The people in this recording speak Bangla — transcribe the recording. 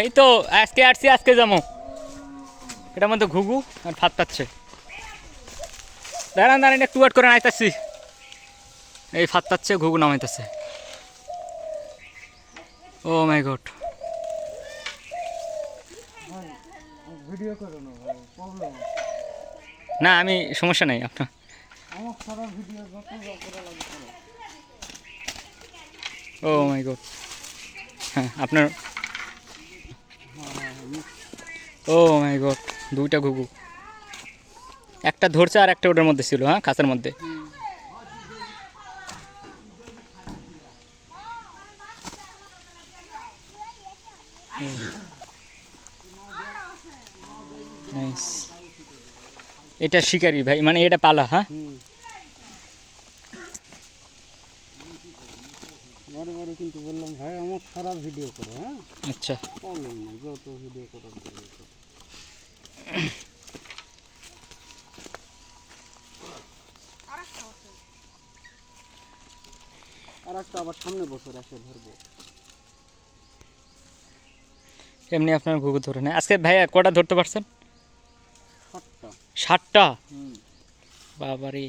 এই তো আজকে আসছি আজকে যাব। এটার মধ্যে ঘুঘু আর ভাত পাচ্ছে দাঁড়ান দাঁড়ান একটু ওয়েট করে আইতাছি। এই ভাত পাচ্ছে ঘুঘু নামাইতেছে। ও মাই গড না আমি সমস্যা নেই আপনার। ও মাই গড হ্যাঁ আপনার ও মাই গড, দুইটা ঘুঘু। একটা ধরছে আর একটা ওটার মধ্যে ছিল হ্যাঁ খাঁচার মধ্যে। এটা শিকারি ভাই মানে এটা পালা হ্যাঁ? বারে বারে কিন্তু বললাম ভাই আমার সারা ভিডিও করো হ্যাঁ? আচ্ছা। প্রবলেম নেই যত ভিডিও করো আর একটা আবার সামনে বছর আসে ধরবো। এমনি আপনার ঘুঘু ধরে নেয়। আজকে ভাইয়া কটা ধরতে পারছেন? ষাটটা হুম। বাবারে।